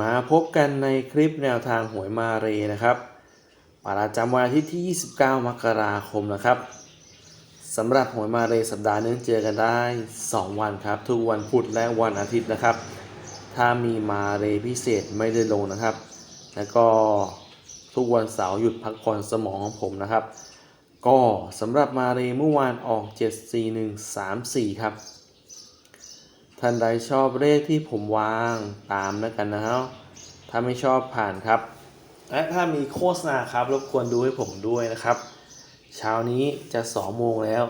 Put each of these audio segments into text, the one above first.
มาพบกันในคลิปแนวทางหวยมาเรนะครับประจำวันอาทิตย์ที่ 29 มกราคมนะครับสำหรับหวยมาเรสัปดาห์นี้เจอกันได้ 2 วันครับ ทุกวันพุธและวันอาทิตย์นะครับ ถ้ามีมาเรพิเศษไม่ได้ลงนะครับ แล้วก็ทุกวันเสาร์หยุดพักผ่อนสมองของผมนะครับ ก็สำหรับมาเรเมื่อวานออก 74134 ครับ ท่านใดชอบเลขที่ผมวางตามแล้วกันนะครับถ้าไม่ชอบผ่านครับ และถ้ามีโฆษณาครับรบกวนดูให้ผมด้วยนะครับ เช้านี้จะ2โมงแล้ว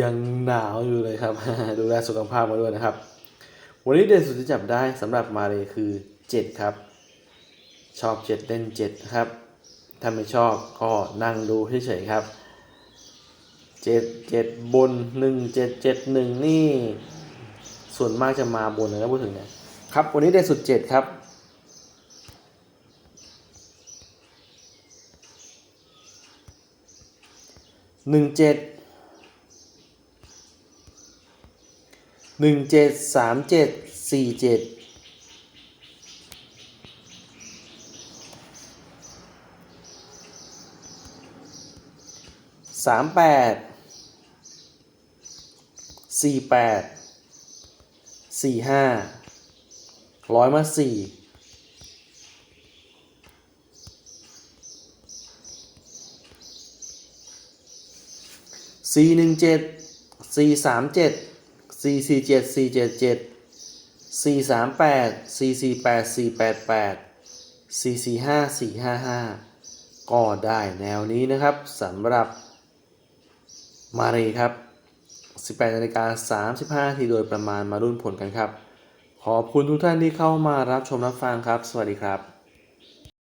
ยังหนาวอยู่เลยครับ ดูแลสุขภาพมาด้วยนะครับ วันนี้เด่นสุดที่จับได้สำหรับมาเลยคือ 7 ครับ ชอบ 7 เล่น7นะครับ ถ้าไม่ชอบก็นั่งดูเฉยๆครับ 7 7 บน 1 7 7 1 นี่ ส่วนมากจะมาบนนะพูดถึงเนี่ยครับ วันนี้ได้สุดเจ็ดครับหนึ่งเจ็ดหนึ่งเจ็ดสามเจ็ดสี่เจ็ดสามแปดสี่แปด สี่ห้าร้อยมาสี่สี่หนึ่งเจ็ดสี่สามเจ็ดสี่สี่เจ็ดสี่เจ็ดเจ็ดสี่สามแปดสี่สี่แปดสี่แปดแปดสี่สี่ห้าสี่ห้าห้าก็ได้แนวนี้นะครับสำหรับมารีครับ 18นาฬิกา35นาทีโดยประมาณมารุ่นผลกันครับ ขอบคุณทุกท่านที่เข้ามารับชมรับฟังครับ สวัสดีครับ